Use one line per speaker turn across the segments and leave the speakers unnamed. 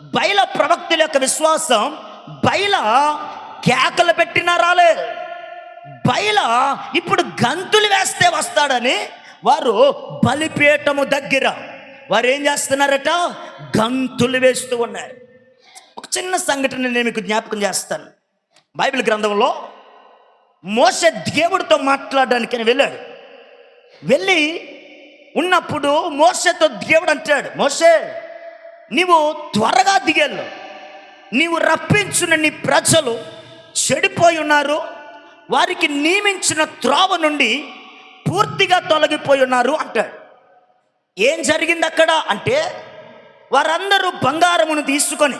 బయల ప్రవక్తుల యొక్క విశ్వాసం బయల కేకలు పెట్టినా రాలే బయల ఇప్పుడు గంతులు వేస్తే వస్తాడని వారు బలిపీఠము దగ్గర వారు ఏం చేస్తున్నారట? గంతులు వేస్తూ ఉన్నారు. ఒక చిన్న సంఘటన నేను మీకు జ్ఞాపకం చేస్తాను. బైబిల్ గ్రంథంలో మోస దేవుడితో మాట్లాడడానికి అని వెళ్ళాడు. వెళ్ళి ఉన్నప్పుడు మోసతో దేవుడు అంటాడు మోసే నీవు త్వరగా దిగెళ్ళు. నీవు రప్పించిన నీ ప్రజలు చెడిపోయి ఉన్నారు. వారికి నియమించిన త్రోవ నుండి పూర్తిగా తొలగిపోయి ఉన్నారు అంటాడు. ఏం జరిగింది అక్కడ? అంటే వారందరూ బంగారమును తీసుకొని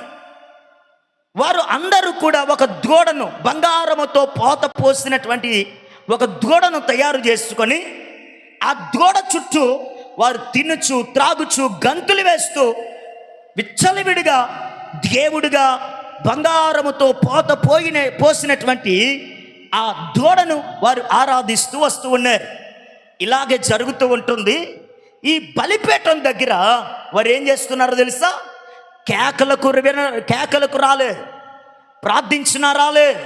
వారు అందరూ కూడా ఒక దూడను బంగారముతో పోత పోసినటువంటి ఒక దూడను తయారు చేసుకొని ఆ దూడ చుట్టూ వారు తినుచు త్రాగుచు గంతులు వేస్తూ విచ్చలవిడిగా దేవుడిగా బంగారముతో పోత పోయిన పోసినటువంటి ఆ దూడను వారు ఆరాధిస్తూ వస్తూ ఉన్నారు. ఇలాగే జరుగుతూ ఉంటుంది. ఈ బలిపేటం దగ్గర వారు ఏం చేస్తున్నారో తెలుసా? కేకలకు విన కేకలకు రాలే. ప్రార్థించినా రాలే.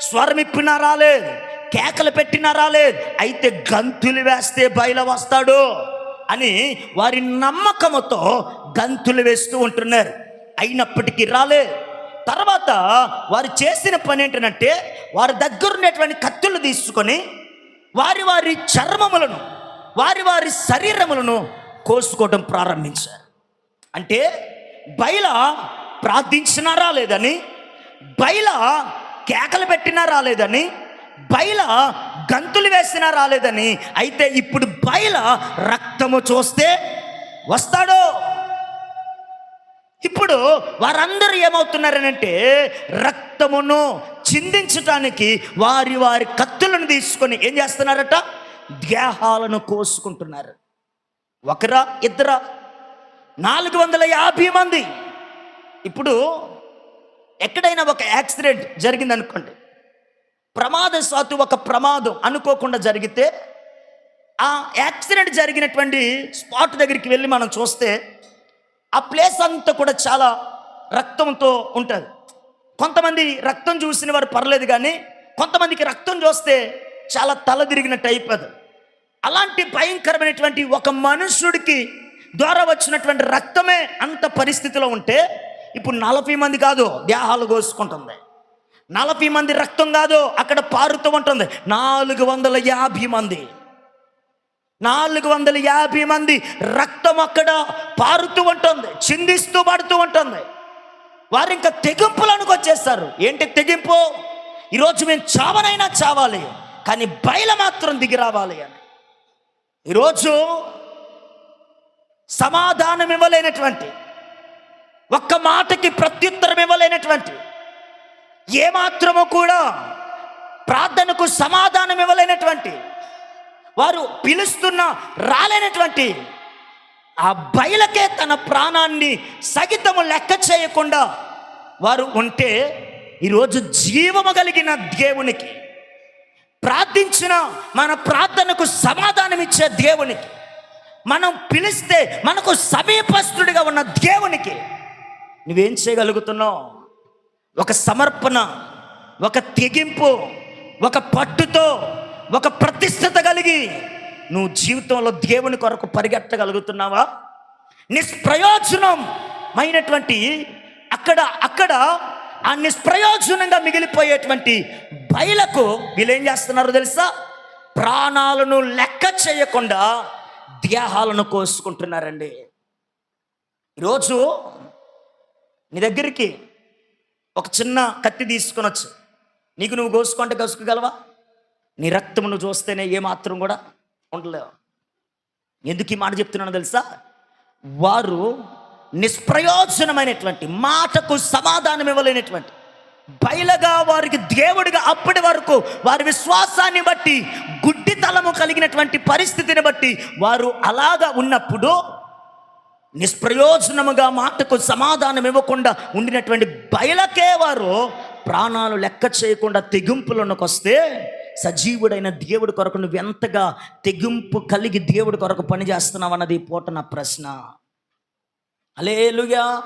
స్వరమిప్పినా రాలే. కేకలు పెట్టినా రాలే. అయితే గంతులు వేస్తే బయల వస్తాడు అని వారి నమ్మకముతో గంతులు వేస్తూ ఉంటున్నారు. అయినప్పటికీ రాలే. తర్వాత వారు చేసిన పని ఏంటంటే వారి దగ్గర ఉన్నటువంటి కత్తులు తీసుకొని వారి వారి చర్మములను వారి వారి శరీరములను కోసుకోవడం ప్రారంభించారు. అంటే బయల ప్రార్థించినా రాలేదని బయల కేకలు పెట్టినా రాలేదని బయల గంతులు వేసినా రాలేదని. అయితే ఇప్పుడు బయల రక్తము చూస్తే వస్తాడు? ఇప్పుడు వారందరూ ఏమవుతున్నారనంటే రక్తమును చిందించటానికి వారి వారి కత్తులను తీసుకొని ఏం చేస్తున్నారట? దేహాలను కోసుకుంటున్నారు. ఒకరా ఇద్దరా? నాలుగు వందల యాభై మంది. ఇప్పుడు ఎక్కడైనా ఒక యాక్సిడెంట్ జరిగింది అనుకోండి ప్రమాదశాత్తు ఒక ప్రమాదం అనుకోకుండా జరిగితే ఆ యాక్సిడెంట్ జరిగినటువంటి స్పాట్ దగ్గరికి వెళ్ళి మనం చూస్తే ఆ ప్లేస్ అంతా కూడా చాలా రక్తంతో ఉంటుంది. కొంతమంది రక్తం చూసిన వారు పర్లేదు కానీ కొంతమందికి రక్తం చూస్తే చాలా తల తిరిగినట్టు అయిపోదు. అలాంటి భయంకరమైనటువంటి ఒక మనుషుడికి ద్వారా వచ్చినటువంటి రక్తమే అంత పరిస్థితిలో ఉంటే ఇప్పుడు నలభై మంది కాదు దేహాలు కోసుకుంటుంది. నలభై మంది రక్తం కాదు అక్కడ పారుతూ ఉంటుంది. నాలుగు వందల యాభై మంది. నాలుగు వందల యాభై మంది రక్తం అక్కడ పారుతూ ఉంటుంది చిందిస్తూ పడుతూ ఉంటుంది. వారు ఇంకా తెగింపులకు వచ్చేస్తారు. ఏంటి తెగింపు? ఈరోజు మేము చావనైనా చావాలి కానీ బయలు మాత్రం దిగి రావాలి అని. ఈరోజు సమాధానం ఇవ్వలేనటువంటి ఒక్క మాటకి ప్రత్యుత్తరం ఇవ్వలేనటువంటి ఏమాత్రము కూడా ప్రార్థనకు సమాధానం ఇవ్వలేనటువంటి వారు పిలుస్తున్న రాలేనటువంటి ఆ బయలకే తన ప్రాణాన్ని సగితము లెక్క చేయకుండా వారు ఉంటే ఈరోజు జీవము కలిగిన దేవునికి ప్రార్థించిన మన ప్రార్థనకు సమాధానం ఇచ్చే దేవునికి మనం పిలిస్తే మనకు సమీపస్తుడిగా ఉన్న దేవునికి నువ్వేం చేయగలుగుతున్నావు? ఒక సమర్పణ ఒక తెగింపు ఒక పట్టుతో ఒక ప్రతిష్టత కలిగి నువ్వు జీవితంలో దేవుని కొరకు పరిగెత్తగలుగుతున్నావా? నిష్ప్రయోజనం అయినటువంటి అక్కడ అక్కడ ఆ నిష్ప్రయోజనంగా మిగిలిపోయేటువంటి బయలకు వీళ్ళేం చేస్తున్నారు తెలుసా? ప్రాణాలను లెక్క చేయకుండా దేహాలను కోసుకుంటున్నారండి. ఈరోజు నీ దగ్గరికి ఒక చిన్న కత్తి తీసుకునొచ్చు నీకు నువ్వు కోసుకుంటే కోసుకోగలవా? నీ రక్తమును చూస్తేనే ఏమాత్రం కూడా ఉండలేవు. ఎందుకు ఈ మాట చెప్తున్నానో తెలుసా? వారు నిష్ప్రయోజనమైనటువంటి మాటకు సమాధానం ఇవ్వలేనటువంటి బయలుగా వారికి దేవుడిగా అప్పటి వరకు వారి విశ్వాసాన్ని బట్టి గుడ్డితలము కలిగినటువంటి పరిస్థితిని బట్టి వారు అలాగా ఉన్నప్పుడు నిష్ప్రయోజనముగా మాటకు సమాధానం ఇవ్వకుండా ఉండినటువంటి బయలకే వారు ప్రాణాలు లెక్క చేయకుండా తెగింపులకు వస్తే సజీవుడైన దేవుడి కొరకు నువ్వు ఎంతగా తెగింపు కలిగి దేవుడి కొరకు పనిచేస్తున్నావు అన్నది పూట నా ప్రశ్న. అలేలుగా